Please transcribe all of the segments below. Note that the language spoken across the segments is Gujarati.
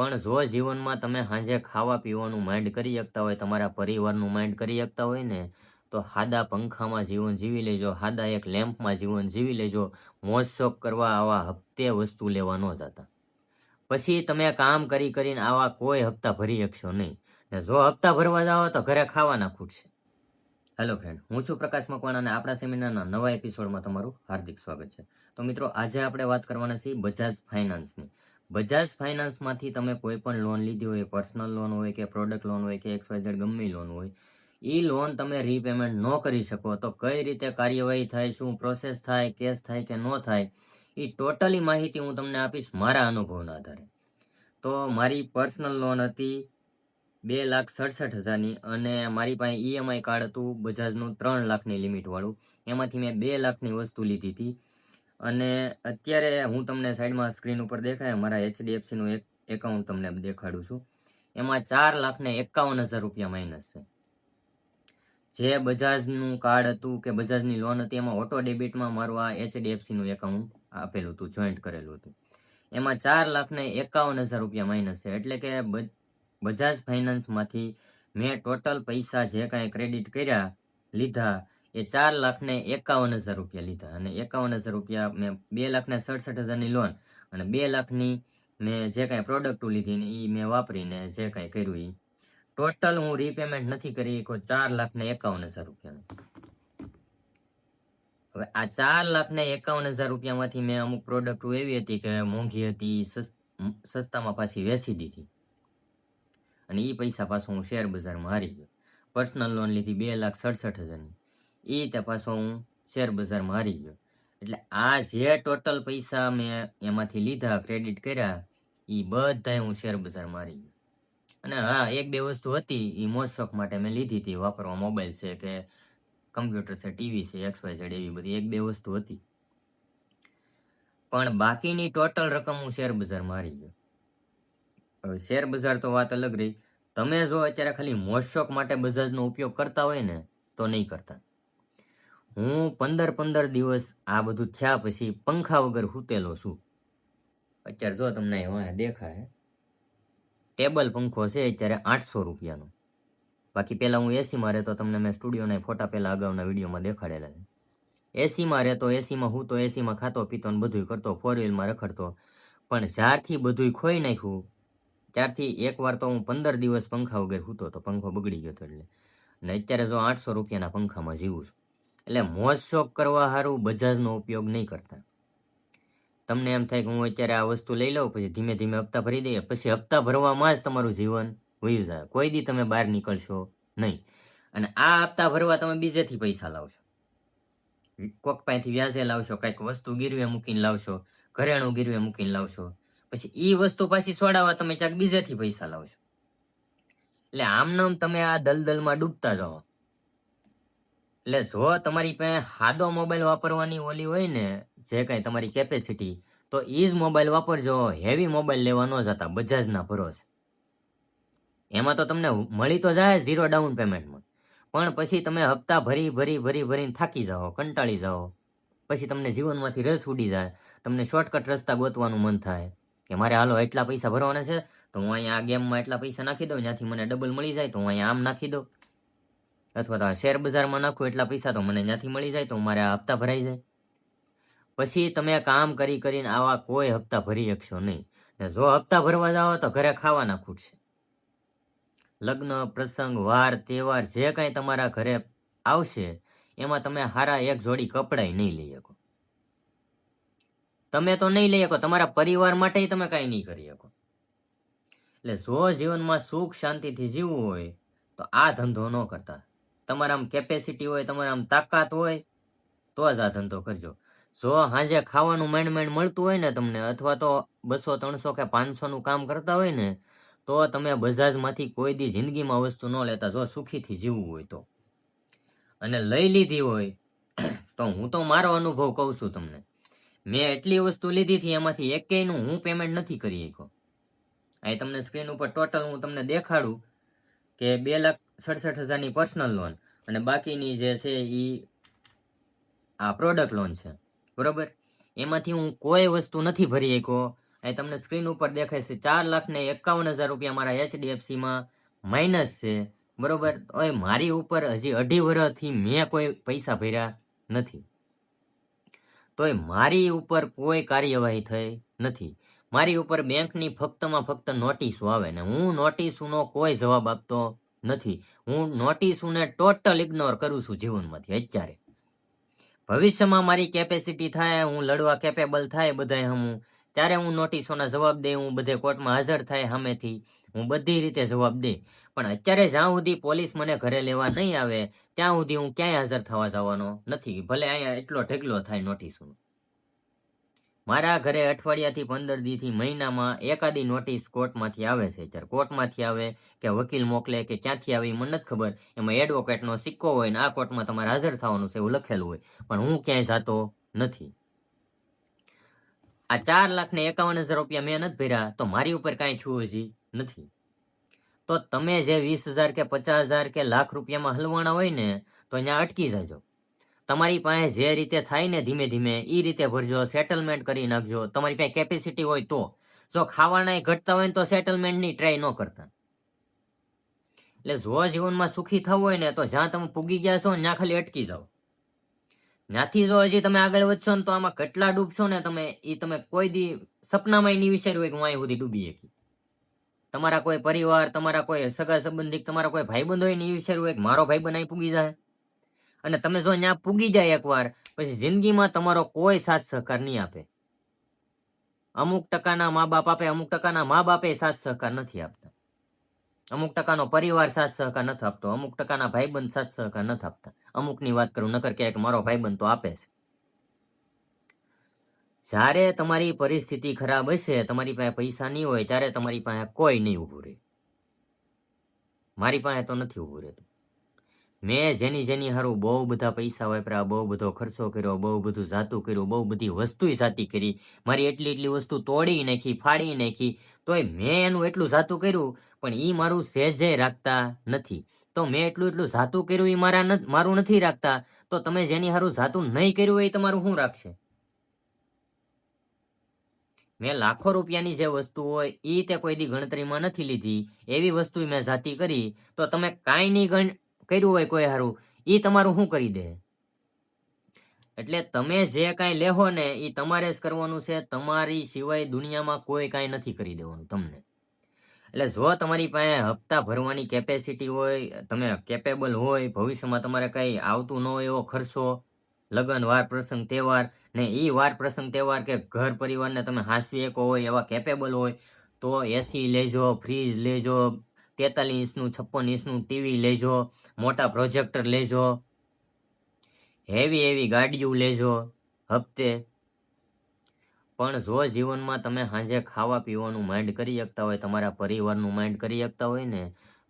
પણ જો જીવનમાં તમે સાંજે ખાવા પીવાનું માઇન્ડ કરી શકતા હોય, તમારા પરિવારનું માઇન્ડ કરી શકતા હોય ને, તો હાદા પંખામાં જીવન જીવી લેજો, હાદા એક લેમ્પમાં જીવન જીવી લેજો, મોજ શોખ કરવા આવા હપ્તે વસ્તુ લેવા ન જતા. પછી તમે કામ કરી કરીને આવા કોઈ હપ્તા ભરી શકશો નહીં. ને જો હપ્તા ભરવા જાઓ તો ઘરે ખાવાના ખૂટશે હેલો ફ્રેન્ડ હું છું પ્રકાશ મકવાણા અને આપણા સેમિનારના નવા એપિસોડમાં તમારું હાર્દિક સ્વાગત છે. તો મિત્રો, આજે આપણે વાત કરવાના છીએ બજાજ ફાઇનાન્સની. બજાજ ફાઇનાન્સમાંથી તમે કોઈ પણ લોન લીધી હોય પર્સનલ લોન હોય કે પ્રોડક્ટ લોન હોય કે એક્સવાઇઝેડ ગમે લોન હોય એ લોન તમે રીપેમેન્ટ ન કરી શકો. તો કઈ રીતે કાર્યવાહી થાય, શું પ્રોસેસ થાય, કેસ થાય કે ન થાય એ ટોટલી માહિતી હું તમને આપીશ મારા અનુભવના આધારે. તો મારી પર્સનલ લોન હતી બે લાખ સડસઠ હજારની અને મારી પાસે ઈએમઆઈ કાર્ડ હતું બજાજનું ત્રણ લાખની લિમિટવાળું એમાંથી મેં બે લાખની વસ્તુ લીધી હતી. અને અત્યારે હું તમને સાઈડમાં સ્ક્રીન ઉપર દેખાય, મારા એચડીએફસીનું એક એકાઉન્ટ તમને દેખાડું છું. એમાં ચાર લાખને એકાવન હજાર રૂપિયા માઇનસ છે. જે બજાજનું કાર્ડ હતું કે બજાજની લોન હતી, એમાં ઓટો ડેબિટમાં મારું આ એચડીએફસીનું એકાઉન્ટ આપેલું હતું જોઈન્ટ કરેલું હતું. એમાં ચાર લાખને એકાવન હજાર રૂપિયા માઇનસ છે. એટલે કે બજાજ ફાઇનાન્સમાંથી મેં ટોટલ પૈસા જે કાંઈ ક્રેડિટ કર્યા, લીધા એ ચાર લાખ ને એકાવન હજાર રૂપિયા લીધા. અને એકાવન હજાર રૂપિયા મેં બે લાખ ને સડસઠ હજારની લોન અને બે લાખની મેં જે કાંઈ પ્રોડક્ટો લીધી ને એ મેં વાપરીને જે કાંઈ કર્યું એ ટોટલ હું રીપેમેન્ટ નથી કરી કોઈ ચાર લાખ ને એકાવન હજાર રૂપિયાનું હવે આ ચાર લાખ ને એકાવન હજાર રૂપિયામાંથી મેં અમુક પ્રોડક્ટો એવી હતી કે મોંઘી હતી સસ્તામાં પાછી વેચી દીધી. અને એ પૈસા પાછું હું શેર બજારમાં હારી ગયો. પર્સનલ લોન લીધી બે લાખ સડસઠ હજારની એ તે પાછો હું શેર બજારમાં હારી ગયો. એટલે આ જે ટોટલ પૈસા મેં એમાંથી લીધા ક્રેડિટ કર્યા એ બધાય હું શેર બજારમાં હારી ગયો. અને હા, એક બે વસ્તુ હતી એ મોજ શોખ માટે મેં લીધી હતી, વાપરવા મોબાઈલ છે કે કમ્પ્યુટર છે ટીવી છે એક્સ વાય એવી બધી એક બે વસ્તુ હતી. પણ બાકીની ટોટલ રકમ હું શેર બજારમાં હારી ગયો. હવે શેર બજાર તો વાત અલગ રહી. તમે જો અત્યારે ખાલી મોજશોખ માટે બજાજનો ઉપયોગ કરતા હોય ને, તો નહીં કરતા. હું પંદર પંદર દિવસ આ બધું થયા પછી પંખા વગર સૂતેલો છું. અત્યારે જો તમને અહીંયા દેખાય, ટેબલ પંખો છે અત્યારે આઠસો રૂપિયાનો. બાકી પહેલાં હું એસીમાં રહેતો, તમને મેં સ્ટુડિયોના ફોટા પહેલાં અગાઉના વિડીયોમાં દેખાડેલા છે. એસીમાં રહેતો, એસીમાં હું તો એસીમાં ખાતો, પીતો ને બધું કરતો ફોર વ્હીલમાં રખડતો. પણ જ્યારથી બધું ખોઈ નાખ્યું, ત્યારથી એકવાર તો હું પંદર દિવસ પંખા વગર સૂતો તો પંખો બગડી ગયો હતો એટલે. ને અત્યારે જો આઠસો રૂપિયાના પંખામાં જીવું છું. એટલે મોજ શોખ કરવા સારું બજાજનો ઉપયોગ નહીં કરતા. તમને એમ થાય કે હું અત્યારે આ વસ્તુ લઈ લઉં, પછી ધીમે ધીમે હપ્તા ભરી દઈએ, પછી હપ્તા ભરવામાં જ તમારું જીવન વયું જાય. કોઈ દી તમે બહાર નીકળશો નહીં. અને આ હપ્તા ભરવા તમે બીજેથી પૈસા લાવશો. કોક પાસેથી વ્યાજે લાવશો, કંઈક વસ્તુ ગીરવે મૂકીને લાવશો, ઘરેણું ગીરવે મૂકીને લાવશો. પછી એ વસ્તુ પાછી છોડાવવા તમે ક્યાંક બીજેથી પૈસા લાવશો. એટલે આમ નામ તમે આ દલદલમાં ડૂબતા જાઓ. એટલે જો તમારી પાસે સાદો મોબાઈલ વાપરવાની ઓલી હોય ને, જે કાંઈ તમારી કેપેસિટી તો એ જ મોબાઈલ વાપરજો. હેવી મોબાઈલ લેવા ન જતા, બજાજના ભરોસે. એમાં તો તમને મળી તો જાય ઝીરો ડાઉન પેમેન્ટમાં પણ પછી તમે હપ્તા ભરી ભરી ભરી, ભરીને થાકી જાઓ, કંટાળી જાઓ. પછી તમને જીવનમાંથી રસ ઉડી જાય. તમને શોર્ટકટ રસ્તા ગોતવાનું મન થાય. કે મારે હાલો એટલા પૈસા ભરવાના છે, તો હું અહીંયા આ ગેમમાં એટલા પૈસા નાખી દઉં, ત્યાંથી મને ડબલ મળી જાય, તો હું અહીંયા આમ નાખી દઉં. અથવા તો આ શેર બજારમાં નાખું એટલા પૈસા તો મને ત્યાંથી મળી જાય તો મારે હપ્તા ભરાઈ જાય. પછી તમે કામ કરી કરીને આવા કોઈ હપ્તા ભરી શકશો નહીં. જો હપ્તા ભરવા જાઓ તો ઘરે ખાવાના ખૂટશે. લગ્ન, પ્રસંગ, વાર, તહેવાર જે કાંઈ તમારા ઘરે આવશે, એમાં તમે હારા એક જોડી કપડાય નહીં લઈ શકો. તમે તો નહીં લઈ શકો, તમારા પરિવાર માટે તમે કાંઈ નહીં કરી શકો. એટલે જો જીવનમાં સુખ શાંતિથી જીવવું હોય, તો આ ધંધો ન કરતા. તમારા આમ કેપેસિટી હોય તમારા આમ તાકાત હોય, તો જ આ ધંધો કરજો. જો સાંજે ખાવાનું માંડ માંડ મળતું હોય ને તમને, અથવા તો બસો, ત્રણસો કે પાંચસોનું કામ કરતા હોય ને, તો તમે બજાજમાંથી કોઈ દી જિંદગીમાં વસ્તુ ન લેતા, જો સુખીથી જીવવું હોય તો. અને લઈ લીધી હોય, તો હું તો મારો અનુભવ કહું છું તમને. મેં એટલી વસ્તુ લીધી હતી, એમાંથી એકેયનું હું પેમેન્ટ નથી કરી શક્યો. અહીં તમને સ્ક્રીન ઉપર ટોટલ હું તમને દેખાડું કે બે લાખ સડસઠ હજારની પર્સનલ લોન અને બાકીની જે છે એ આ પ્રોડક્ટ લોન છે. બરોબર? એમાંથી હું કોઈ વસ્તુ નથી ભરી શક્યો અહીં તમને સ્ક્રીન ઉપર દેખાય છે ચાર લાખ ને એકાવન હજાર રૂપિયા મારા એચડીએફસીમાં માઇનસ છે. બરોબર? હવે મારી ઉપર હજી અઢી વર્ષથી મેં કોઈ પૈસા ભર્યા નથી. તોય મારી ઉપર કોઈ કાર્યવાહી થઈ નથી. મારી ઉપર બેંકની ફક્તમાં ફક્ત નોટિસો આવે ને હું નોટિસનો કોઈ જવાબ આપતો નથી. હું નોટિસોને ટોટલ ઇગ્નોર કરું છું જીવનમાંથી અત્યારે. ભવિષ્યમાં મારી કેપેસિટી થાય, હું લડવા કેપેબલ થાય બધાય હમું. ત્યારે હું નોટિસોના જવાબ દે, હું બધે કોર્ટમાં હાજર થાય સામેથી. હું બધી રીતે જવાબ દે. પણ અત્યારે જ્યાં સુધી પોલીસ મને ઘરે લેવા નહીં આવે, ત્યાં સુધી હું ક્યાંય હાજર થવા જવાનો નથી. ભલે અહીંયા એટલો ઢગલો થાય નોટિસોનો મારા ઘરે અઠવાડિયાથી પંદર દીથી મહિનામાં એકાદી નોટિસ કોર્ટમાંથી આવે છે, જ્યારે કોર્ટમાંથી આવે કે વકીલ મોકલે કે ક્યાંથી આવે મને નથી ખબર. એમાં એડવોકેટનો સિક્કો હોય ને આ કોર્ટમાં તમારે હાજર થવાનું છે એવું લખેલું હોય. પણ હું ક્યાંય જતો નથી. આ ચાર લાખ ને એકાવન હજાર રૂપિયા મેં નથી ભર્યા, તો મારી ઉપર કાંઈ છુઓજી નથી. તો તમે જે વીસ હજાર કે પચાસ હજાર કે લાખ રૂપિયામાં હલવાના હોય ને, તો અહીંયા અટકી જાજો. તમારી પાસે જે રીતે થાય ને ધીમે ધીમે એ રીતે ભરજો સેટલમેન્ટ કરી નાખજો. તમારી પાસે કેપેસિટી હોય તો. જો ખાવાના ઘટતા હોય ને તો સેટલમેન્ટની ટ્રાય ન કરતા. એટલે જો જીવનમાં સુખી થવું હોય ને તો જ્યાં તમે પૂગી ગયા છો ત્યાં ખાલી અટકી જાઓ. ત્યાંથી જો હજી તમે આગળ વધશો ને તો આમાં કેટલા ડૂબશો ને તમે એ તમે કોઈ દી સપનામાં નહીં વિચાર્યું હોય કે હું અહીં સુધી ડૂબી શકી તમારા કોઈ પરિવાર, તમારા કોઈ સગા સંબંધિક તમારા કોઈ ભાઈબંધ હોય ને એ વિચાર્યું હોય કે મારો ભાઈબંધ અહીં પૂગી જાય. અને તમે જો ત્યાં પૂગી જાય એકવાર, પછી જિંદગીમાં તમારો કોઈ સાથ સહકાર નહીં આપે. અમુક ટકાના મા બાપ આપે, અમુક ટકાના મા બાપે સાથ સહકાર નથી આપતા. અમુક ટકાનો પરિવાર સાથ સહકાર નથી આપતો, અમુક ટકાના ભાઈબંધ સાથ સહકાર નથી આપતા. અમુકની વાત કરું, નકર કહે કે મારો ભાઈબંધ તો આપે છે. જ્યારે તમારી પરિસ્થિતિ ખરાબ હશે, તમારી પાસે પૈસા નહીં હોય, ત્યારે તમારી પાસે કોઈ નહીં ઊભું રહે. મારી પાસે તો નથી ઊભું રહેતું. મેં જેની જેની હારું બહુ બધા પૈસા વાપર્યા, બહુ બધો ખર્ચો કર્યો, બહુ બધું જાતું કર્યું, બહુ બધી વસ્તુ જાતી કરી. મારી એટલી એટલી વસ્તુ તોડી નાખી, ફાડી નાખી. તોય મેં એનું એટલું જાતું કર્યું, પણ એ મારું સહેજે રાખતા નથી. તો મેં એટલું એટલું જાતું કર્યું એ મારા મારું નથી રાખતા. તો તમે જેની હારું જાતું નહીં કર્યું એ તમારું શું રાખશે? મેં લાખો રૂપિયાની જે વસ્તુ હોય એ તે કોઈ દી ગણતરીમાં નથી લીધી. એવી વસ્તુ મેં જાતી કરી. તો તમે કાંઈ નહીં કર્યું હોય કોઈ હારું એ તમારું શું કરી દે? એટલે તમે જે કાંઈ લેહો ને એ તમારે જ કરવાનું છે. તમારી સિવાય દુનિયામાં કોઈ કાંઈ નથી કરી દેવાનું તમને. એટલે જો તમારી પાસે હપ્તા ભરવાની કેપેસિટી હોય, તમે કેપેબલ હોય, ભવિષ્યમાં તમારે કંઈ આવતું ન હોય એવો ખર્ચો, લગ્ન, વાર પ્રસંગ, તહેવાર, ને એ વાર પ્રસંગ, તહેવાર કે ઘર પરિવારને તમે હાંસવી શકો હોય એવા કેપેબલ હોય, તો એસી લેજો, ફ્રીજ લેજો તેતાલીસ ઇંચનું છપ્પન ઇંચનું ટીવી લેજો મોટા પ્રોજેક્ટર લેજો. હેવી હેવી ગાડીઓ લેજો હપ્તે. પણ જો જીવનમાં તમે સાંજે ખાવા પીવાનું માઇન્ડ કરી શકતા હોય, તમારા પરિવારનું માઇન્ડ કરી શકતા હોય ને,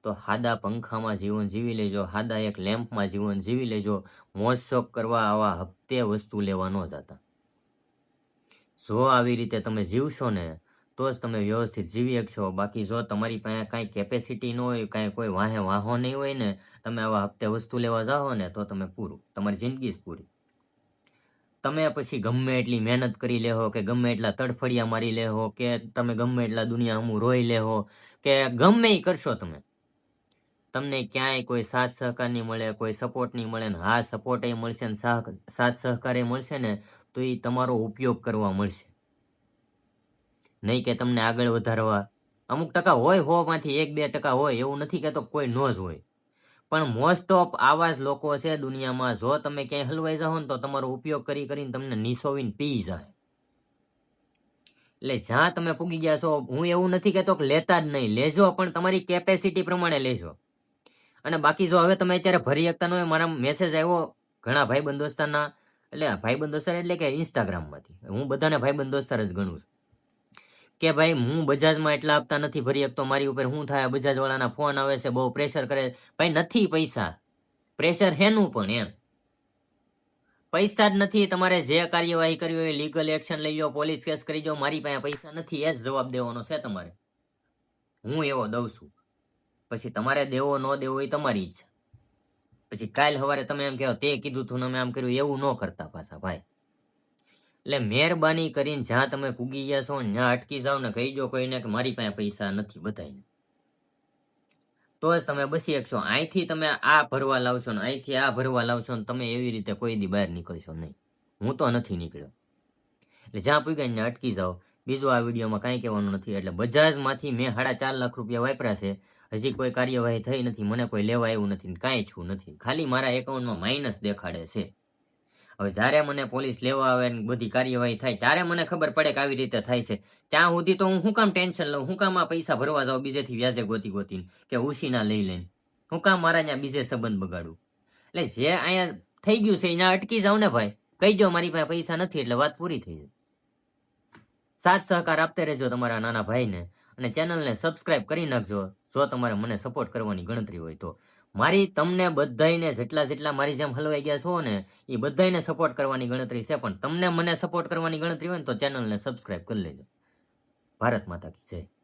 તો હાદા પંખામાં જીવન જીવી લેજો, હાદા એક લેમ્પમાં જીવન જીવી લેજો, મોજ શોખ કરવા આવા હપ્તે વસ્તુ લેવા ન જતા. જો આવી રીતે તમે જીવશો ને તો જ તમે વ્યવસ્થિત જીવી શકશો. બાકી જો તમારી પાસે કાંઈ કેપેસિટી ન હોય, કાંઈ કોઈ વાહે વાહો નહીં હોય ને, તમે આવા હપ્તે વસ્તુ લેવા જાઓ ને, તો તમે પૂરું. તમારી જિંદગી જ પૂરી. તમે પછી ગમે એટલી મહેનત કરી લેહો કે ગમે એટલા તડફડિયા મારી લેહો કે તમે ગમે એટલા દુનિયા હું રોઈ લેહો કે ગમે એ કરશો તમે. તમને ક્યાંય કોઈ સાથ સહકાર નહીં મળે, કોઈ સપોર્ટ નહીં મળે ને, હા સપોર્ટ એ મળશે ને સાથ સહકાર એ મળશે ને, તો એ તમારો ઉપયોગ કરવા મળશે. નહીં કે તમને આગળ વધારવા. અમુક ટકા હોય હોવામાંથી એક બે ટકા હોય એવું નથી કહેતો કોઈ નો જ હોય. પણ મોસ્ટ ઓફ આવા જ લોકો છે દુનિયામાં. જો તમે ક્યાંય હલવાઈ જાઓ ને તો તમારો ઉપયોગ કરી કરીને તમને નિસોવીને પી જાય. એટલે જ્યાં તમે પૂગી ગયા છો, હું એવું નથી કહેતો કે લેતા જ નહીં. લેજો, પણ તમારી કેપેસિટી પ્રમાણે લેજો. અને બાકી જો હવે તમે અત્યારે ભરી શકતા ન હોય, મારા મેસેજ આવ્યો ઘણા ભાઈબંધ દોસ્તારના એટલે ભાઈ દોસ્તાર એટલે કે ઇન્સ્ટાગ્રામમાંથી હું બધાને ભાઈબંધ દોસ્તાર જ ગણું છું. કે ભાઈ, હું બજાજમાં એટલા આપતા નથી ભરી શકતો, મારી ઉપર શું થાય? બજાજ વાળાના ફોન આવે છે, બહુ પ્રેશર કરે ભાઈ, નથી પૈસા. પ્રેશર હેનું પણ એમ. પૈસા જ નથી, તમારે જે કાર્યવાહી કરવી હોય લીગલ એક્શન લઈ લો પોલીસ કેસ કરી જાઓ મારી પાસે પૈસા નથી, એ જ જવાબ દેવાનો છે તમારે. હું એવો દઉં છું. પછી તમારે દેવો ન દેવો એ તમારી ઈચ્છા. પછી કાલ સવારે તમે એમ કહો, તે કીધું તું અમે આમ કર્યું, એવું ન કરતા પાછા, ભાઈ. એટલે મહેરબાની કરીને જ્યાં તમે કૂગી ગયા છો, ત્યાં અટકી જાઓ ને કહી દો કોઈને કે મારી પાસે પૈસા નથી બધાને તો જ તમે બસી શકશો. અહીંથી તમે આ ભરવા લાવશો ને અહીંથી આ ભરવા લાવશો ને તમે એવી રીતે કોઈ દી બહાર નીકળશો નહીં. હું તો નથી નીકળ્યો. એટલે જ્યાં પૂગ્યા ત્યાં અટકી જાઓ. બીજું આ વિડીયોમાં કાંઈ કહેવાનું નથી. એટલે બજાજમાંથી મેં સાડા ચાર લાખ રૂપિયા વાપર્યા છે. હજી કોઈ કાર્યવાહી થઈ નથી. મને કોઈ લેવા આવ્યું નથી કાંઈ છું નથી. ખાલી મારા એકાઉન્ટમાં માઇનસ દેખાડે છે. હવે જ્યારે મને પોલીસ લેવા આવે ને બધી કાર્યવાહી થાય, ત્યારે મને ખબર પડે કે આવી રીતે થાય છે. ત્યાં સુધી તો હું શું કામ ટેન્શન લઉં? હું કામ આ પૈસા ભરવા જાઉં બીજેથી વ્યાજે ગોતી ગોતીને કે ઉશીના લઈ લઈને? હું કામ મારા ત્યાં બીજે સંબંધ બગાડું? એટલે જે અહીંયા થઈ ગયું છે અહીંયા અટકી જાવ ને ભાઈ? કહી દો મારી પાસે પૈસા નથી, એટલે વાત પૂરી થઈ જાય. સાથ સહકાર આપતે રહેજો તમારા નાના ભાઈને અને ચેનલને સબસ્ક્રાઇબ કરી નાખજો. જો તમારે મને સપોર્ટ કરવાની ગણતરી હોય તો. મારી તમને બધાયને જેટલા જેટલા મારી જેમ હલવાઈ ગયા છો ને, એ બધાયને સપોર્ટ કરવાની ગણતરી છે. પણ તમને મને સપોર્ટ કરવાની ગણતરી હોય ને તો ચેનલને સબસ્ક્રાઈબ કરી લેજો. ભારત માતા કી જય.